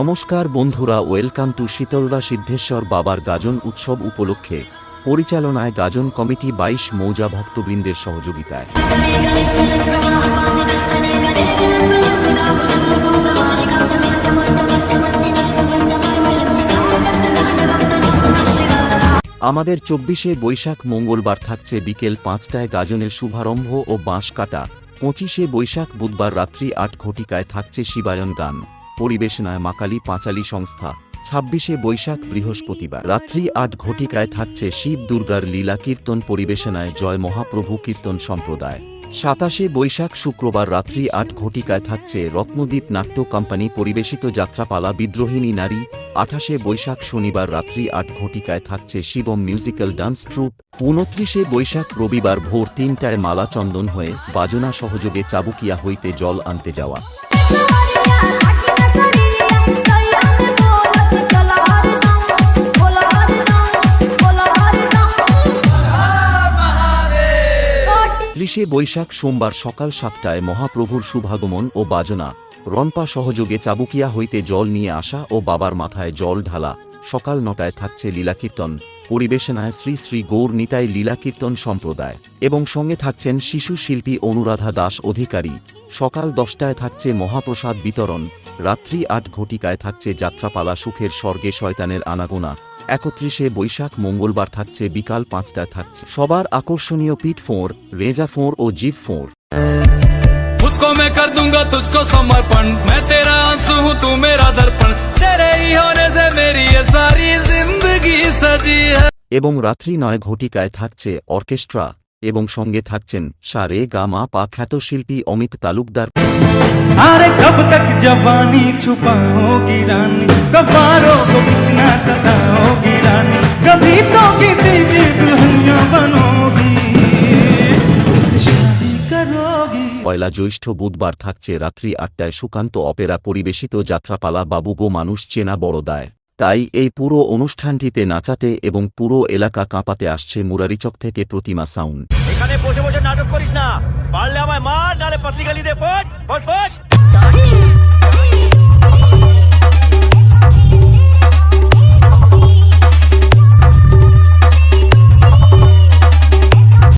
নমস্কার বন্ধুরা, welcome to শীতলদা Siddheshwar বাবার গাজন উৎসব উপলক্ষে পরিচালনায় গাজন কমিটি বাইশ মৌজা ভক্তবৃন্দের সহযোগিতায়। আমাদের চব্বিশে বৈশাখ মঙ্গলবার থাকছে বিকেল পাঁচটায় গাজনের শুভারম্ভ ও বাঁশ কাটা। পঁচিশে বৈশাখ বুধবার রাত্রি আট ঘটিকায় থাকছে শিবায়ন গান। পরিবেশনায় মাকালি পাঁচালী সংস্থা, ছাব্বিশে বৈশাখ বৃহস্পতিবার। রাত্রি আট ঘটিকায় থাকছে শিব দুর্গার লীলা কীর্তন পরিবেশনায় জয় মহাপ্রভু কীর্তন সম্প্রদায়। সাতাশে বৈশাখ শুক্রবার রাত্রি আট ঘটিকায় থাকছে রত্নদ্বীপ নাট্য কোম্পানি পরিবেশিত যাত্রাপালা বিদ্রোহিণী নারী। আঠাশে বৈশাখ শনিবার রাত্রি আট ঘটিকায় থাকছে শিবম মিউজিক্যাল ডান্স ট্রুপ। উনত্রিশে বৈশাখ রবিবার ভোর তিনটায় মালা চন্দন হয়ে বাজনা সহযোগে চাবুকিয়া হইতে জল আনতে যাওয়া। ত্রিশে বৈশাখ সোমবার সকাল সাতটায় মহাপ্রভুর শুভাগমন ও বাজনা। রনপা সহযোগে চাবুকিয়া হইতে জল নিয়ে আসা ও বাবার মাথায় জল ঢালা। সকাল নটায় থাকছে লীলাকীর্তন। পরিবেশনায় শ্রী শ্রী গৌর নিতাই লীলাকীর্তন সম্প্রদায় এবং সঙ্গে থাকছেন শিশু শিল্পী অনুরাধা দাস অধিকারী। সকাল দশটায় থাকছে মহাপ্রসাদ বিতরণ। রাত্রি আট ঘটিকায় থাকছে যাত্রাপালা সুখের স্বর্গে শয়তানের আনাগোনা। একত্রিশে বৈশাখ মঙ্গলবার থাকছে বিকাল পাঁচটায় থাকছে সবার আকর্ষণীয় পিঠ ফোঁড় রেজা ফোঁড় ও জিভ ফোঁড় खुद को मैं कर दूंगा तुझको समर्पण मैं तेरा आंसू हूँ तू मेरा दर्पण तेरे ही होने से मेरी ये सारी जिंदगी सजी है এবং রাত্রি নয় ঘটিকায় থাকছে অর্কেস্ট্রা এবং সঙ্গে থাকছেন সারে গামা পা খ্যাত শিল্পী অমিত তালুকদার। আরে কব তক জবানি ছুপাওগি রানী? কবারো কো কিতনা সতাওগি রানী? কবি তো কিসি দুলহনিয়া বনোগি। পয়লা জ্যৈষ্ঠ বুধবার থাকছে রাত্রি আটটায় সুকান্ত অপেরা পরিবেশিত যাত্রাপালা বাবু গো মানুষ চেনা বড়দায়। তাই এই পুরো অনুষ্ঠানটিতে নাচাতে এবং পুরো এলাকা কাঁপাতে আসছে মুরারিচক থেকে প্রতিমা সাউন্ড। এখানে বসে বসে নাটক করিস না। পারলে আমায় মার নালে পাতলি গালি দে, ফট ফট ফট।